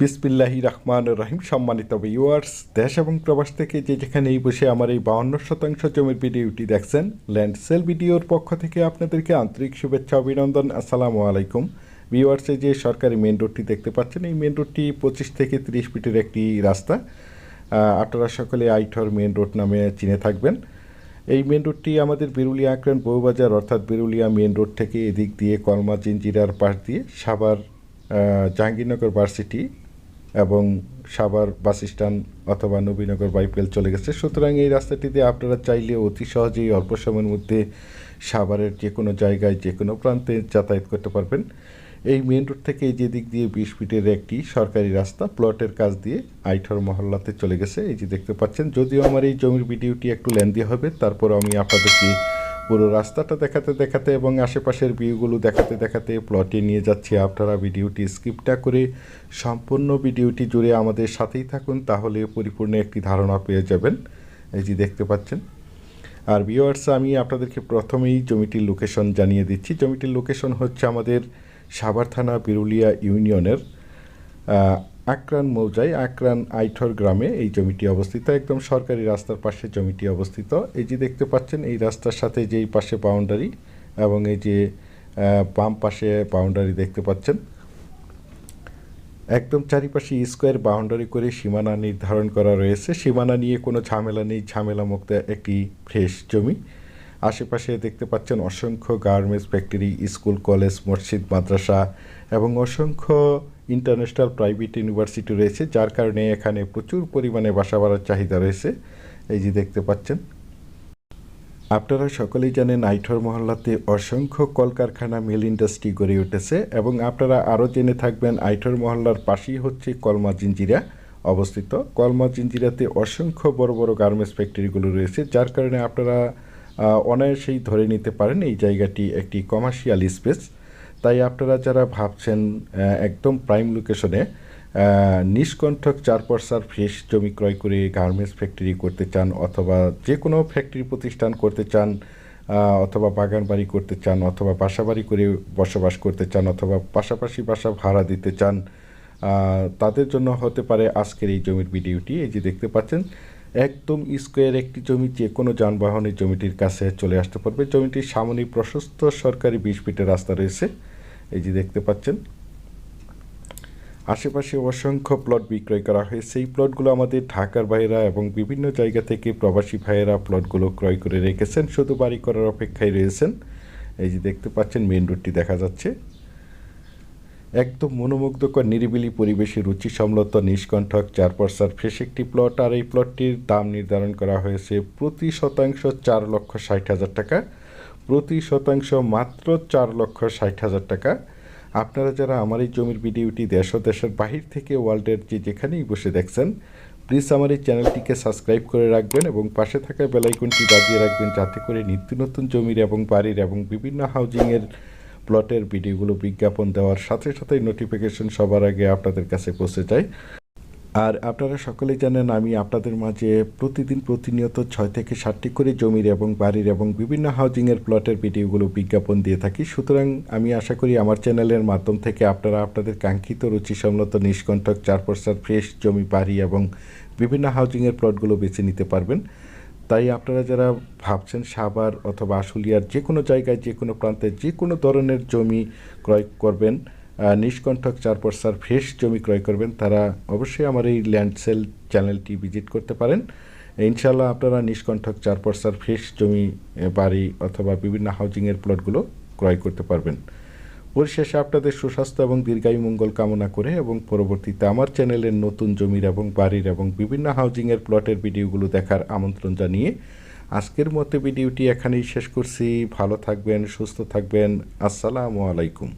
বিসমিল্লাহি রহমান রহিম। সম্মানিত ভিউয়ার্স দেশ এবং প্রবাস থেকে যে যেখানে এই বসে আমার এই বাউন্ন শতাংশ জমির ভিডিওটি দেখছেন ল্যান্ড সেল ভিডিওর পক্ষ থেকে আপনাদেরকে আন্তরিক শুভেচ্ছা, অভিনন্দন, আসসালামু আলাইকুম। ভিউয়ার্সে যে সরকারি মেন রোডটি দেখতে পাচ্ছেন, এই মেন রোডটি পঁচিশ থেকে তিরিশ ফিটের একটি রাস্তা। আপনারা সকলে আইঠর মেন রোড নামে চিনে থাকবেন। এই মেন রোডটি আমাদের বিরুলিয়া আক্রান বউবাজার, অর্থাৎ বিরুলিয়া মেন রোড থেকে এদিক দিয়ে কলমা, জিঞ্জিরার পাশ দিয়ে সাভার জাহাঙ্গীরনগর ভার্সিটি এবং সাভার বাস স্ট্যান্ড অথবা নবীনগর বাইপেল চলে গেছে। সুতরাং এই রাস্তাটিতে আপনারা চাইলে অতি সহজেই অল্প সময়ের মধ্যে সাভারের যে কোনো জায়গায়, যে কোনো প্রান্তে যাতায়াত করতে পারবেন। এই মেন রোড থেকে এই যে দিক দিয়ে বিশ ফিটের একটি সরকারি রাস্তা, প্লটের কাজ দিয়ে আইঠর মহল্লাতে চলে গেছে। এই যে দেখতে পাচ্ছেন, যদিও আমার এই জমির ভিডিওটি একটু লেন্দি হবে, তারপর আমি আপনাদেরকে পুরো রাস্তাটা দেখাতে দেখাতে এবং আশেপাশের ভিউগুলো দেখাতে দেখাতে প্লটে নিয়ে যাচ্ছি। আপনারা ভিডিওটি স্কিপটা করে সম্পূর্ণ ভিডিওটি জুড়ে আমাদের সাথেই থাকুন, তাহলে পরিপূর্ণ একটি ধারণা পেয়ে যাবেন। এই যে দেখতে পাচ্ছেন। আর ভিউয়ার্স আমি আপনাদেরকে প্রথমেই জমিটির লোকেশন জানিয়ে দিচ্ছি। জমিটির লোকেশন হচ্ছে আমাদের সাভার থানা, বিরুলিয়া ইউনিয়নের আক্রান মৌজায় আক্রান আইঠর গ্রামে এই জমিটি অবস্থিত, একদম সরকারি রাস্তার পাশে জমিটি অবস্থিত। এই যে দেখতে পাচ্ছেন, এই রাস্তার সাথে যেই পাশে বাউন্ডারি এবং এই যে বাম পাশে বাউন্ডারি দেখতে পাচ্ছেন, একদম চারিপাশে স্কোয়ার বাউন্ডারি করে সীমানা নির্ধারণ করা রয়েছে। সীমানা নিয়ে কোনো ঝামেলা নেই ঝামেলা মুক্ত একটি ফ্রেশ জমি। আশেপাশে দেখতে পাচ্ছেন অসংখ্য গার্মেন্টস ফ্যাক্টরি স্কুল কলেজ মসজিদ, মাদ্রাসা এবং অসংখ্য ইন্টারন্যাশনাল প্রাইভেট ইউনিভার্সিটি রয়েছে, যার কারণে এখানে প্রচুর পরিমাণে বাসা বাড়ার চাহিদা রয়েছে। এই যে দেখতে পাচ্ছেন। আপনারা সকলেই জানেন আইঠর মহল্লাতে অসংখ্য কলকারখানা মিল ইন্ডাস্ট্রি গড়ে উঠেছে এবং আপনারা আরও জেনে থাকবেন আইঠর মহল্লার পাশেই হচ্ছে কলমা জিঞ্জিরা অবস্থিত। কলমা জিঞ্জিরাতে অসংখ্য বড় বড় গার্মেন্টস ফ্যাক্টরিগুলো রয়েছে, যার কারণে আপনারা অনায়াসেই ধরে নিতে পারেন এই জায়গাটি একটি কমার্শিয়াল স্পেস। তাই আপনারা যারা ভাবছেন একদম প্রাইম লোকেশনে নিষ্কণ্ঠক চার পয়সার ফ্রেশ জমি ক্রয় করে গার্মেন্টস ফ্যাক্টরি করতে চান অথবা যে কোনো ফ্যাক্টরি প্রতিষ্ঠান করতে চান অথবা বাগান বাড়ি করতে চান, অথবা বাসা বাড়ি করে বসবাস করতে চান, অথবা পাশাপাশি বাসা ভাড়া দিতে চান তাদের জন্য হতে পারে আজকের এই জমির ভিডিওটি এই যে দেখতে পাচ্ছেন একদম স্কোয়ার একটি জমি যে কোনো যানবাহনের জমিটির কাছে চলে আসতে পারবে। জমিটির সামনে প্রশস্ত সরকারি বিশ ফিটের রাস্তা রয়েছে। এই যে দেখতে পাচ্ছেন। আশেপাশে অসংখ্য প্লট বিক্রয় করা হয়েছে। এই প্লটগুলো আমাদের ঢাকার ভাইয়েরা এবং বিভিন্ন জায়গা থেকে প্রবাসী ভাইয়েরা প্লটগুলো ক্রয় করে রেখেছেন। শুধু বাড়ি করার অপেক্ষায় রয়েছেন। এই যে দেখতে পাচ্ছেন মেন রোডটি দেখা যাচ্ছে। একদম মনোমুগ্ধকর, নিরিবিলি পরিবেশে রুচি সম্লত নিষ্কণ্ঠক চার ফ্রেশ একটি প্লট আর এই প্লটটির দাম নির্ধারণ করা হয়েছে প্রতি শতাংশ চার লক্ষ ষাট হাজার টাকা। প্রতি শতাংশ মাত্র চার লক্ষ ষাট হাজার টাকা। আপনারা যারা আমার এই জমির ভিডিওটি দেশ ও দেশের বাহির থেকে ওয়ার্ল্ডের যে যেখানেই বসে দেখছেন প্লিজ আমার এই চ্যানেলটিকে সাবস্ক্রাইব করে রাখবেন এবং পাশে থাকা বেলাইকনটি বাজিয়ে রাখবেন যাতে করে নিত্য নতুন জমির এবং বাড়ির এবং বিভিন্ন হাউজিংয়ের প্লটের ভিডিওগুলো বিজ্ঞাপন দেওয়ার সাথে সাথে নোটিফিকেশন সবার আগে আপনাদের কাছে পৌঁছে যায়। আর আপনারা সকলেই জানেন, আমি আপনাদের মাঝে প্রতিদিন প্রতিনিয়ত ছয় থেকে সাতটি করে জমির এবং বাড়ির এবং বিভিন্ন হাউজিংয়ের প্লটের ভিডিওগুলো বিজ্ঞাপন দিয়ে থাকি। সুতরাং আমি আশা করি আমার চ্যানেলের মাধ্যম থেকে আপনারা আপনাদের কাঙ্ক্ষিত রুচিসম্মত নিষ্কণ্ঠক চার পয়সার ফ্রেশ জমি, বাড়ি এবং বিভিন্ন হাউজিংয়ের প্লটগুলো বেছে নিতে পারবেন। তাই আপনারা যারা ভাবছেন সাভার অথবা আশুলিয়ার যে কোনো জায়গায়, যে কোনো প্রান্তে যে কোনো ধরনের জমি ক্রয় করবেন নিষ্কণ্ঠক চার পয়সার ফ্রেশ জমি ক্রয় করবেন, তারা অবশ্যই আমার এই ল্যান্ড সেল চ্যানেলটি ভিজিট করতে পারেন। ইনশাল্লাহ আপনারা নিষ্কণ্ঠক চার পয়সার ফ্রেশ জমি বাড়ি অথবা বিভিন্ন হাউজিংয়ের প্লটগুলো ক্রয় করতে পারবেন। পরিশেষে আপনাদের সুস্বাস্থ্য এবং দীর্ঘায়ু মঙ্গল কামনা করে এবং পরবর্তীতে আমার চ্যানেলের নতুন জমির এবং বাড়ির এবং বিভিন্ন হাউজিংয়ের প্লটের ভিডিওগুলো দেখার আমন্ত্রণ জানিয়ে আজকের মতো ভিডিওটি এখানেই শেষ করছি। ভালো থাকবেন, সুস্থ থাকবেন। আসসালামু আলাইকুম।